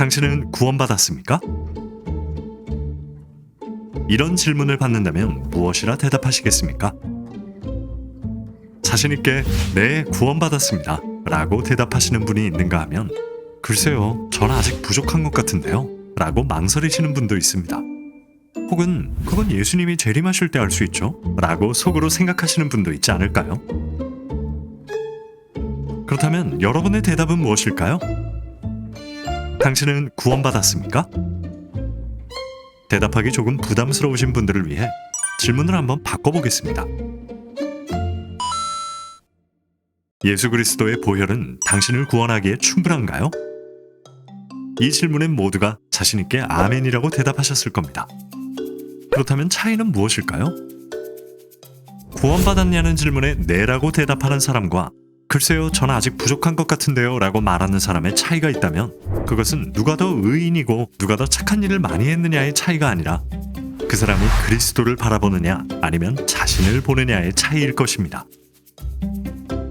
당신은 구원받았습니까? 이런 질문을 받는다면 무엇이라 대답하시겠습니까? 자신있게 네, 구원받았습니다. 라고 대답하시는 분이 있는가 하면 글쎄요, 전 아직 부족한 것 같은데요. 라고 망설이시는 분도 있습니다. 혹은 그건 예수님이 재림하실 때 알 수 있죠. 라고 속으로 생각하시는 분도 있지 않을까요? 그렇다면 여러분의 대답은 무엇일까요? 당신은 구원받았습니까? 대답하기 조금 부담스러우신 분들을 위해 질문을 한번 바꿔보겠습니다. 예수 그리스도의 보혈은 당신을 구원하기에 충분한가요? 이 질문엔 모두가 자신있게 아멘이라고 대답하셨을 겁니다. 그렇다면 차이는 무엇일까요? 구원받았냐는 질문에 네라고 대답하는 사람과 글쎄요, 전 아직 부족한 것 같은데요 라고 말하는 사람의 차이가 있다면 그것은 누가 더 의인이고 누가 더 착한 일을 많이 했느냐의 차이가 아니라 그 사람이 그리스도를 바라보느냐 아니면 자신을 보느냐의 차이일 것입니다.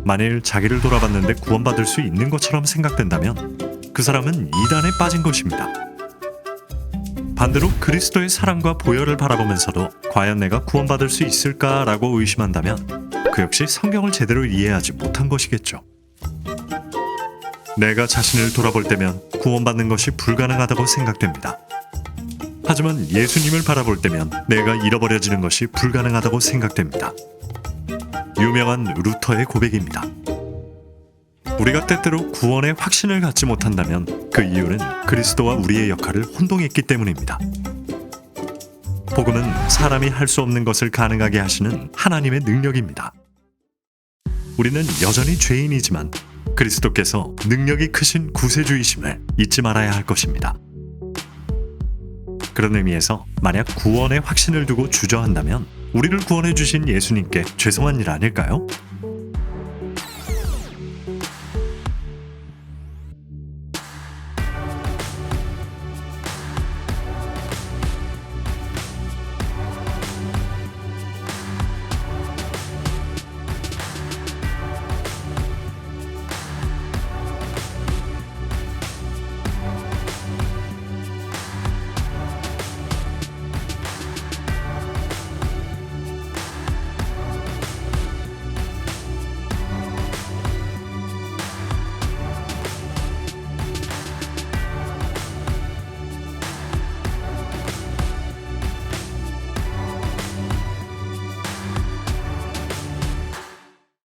만일 자기를 돌아봤는데 구원받을 수 있는 것처럼 생각된다면 그 사람은 이단에 빠진 것입니다. 반대로 그리스도의 사랑과 보혈을 바라보면서도 과연 내가 구원받을 수 있을까라고 의심한다면 그 역시 성경을 제대로 이해하지 못한 것이겠죠. 내가 자신을 돌아볼 때면 구원받는 것이 불가능하다고 생각됩니다. 하지만 예수님을 바라볼 때면 내가 잃어버려지는 것이 불가능하다고 생각됩니다. 유명한 루터의 고백입니다. 우리가 때때로 구원의 확신을 갖지 못한다면 그 이유는 그리스도와 우리의 역할을 혼동했기 때문입니다. 복음은 사람이 할 수 없는 것을 가능하게 하시는 하나님의 능력입니다. 우리는 여전히 죄인이지만 그리스도께서 능력이 크신 구세주이심을 잊지 말아야 할 것입니다. 그런 의미에서 만약 구원의 확신을 두고 주저한다면 우리를 구원해 주신 예수님께 죄송한 일 아닐까요?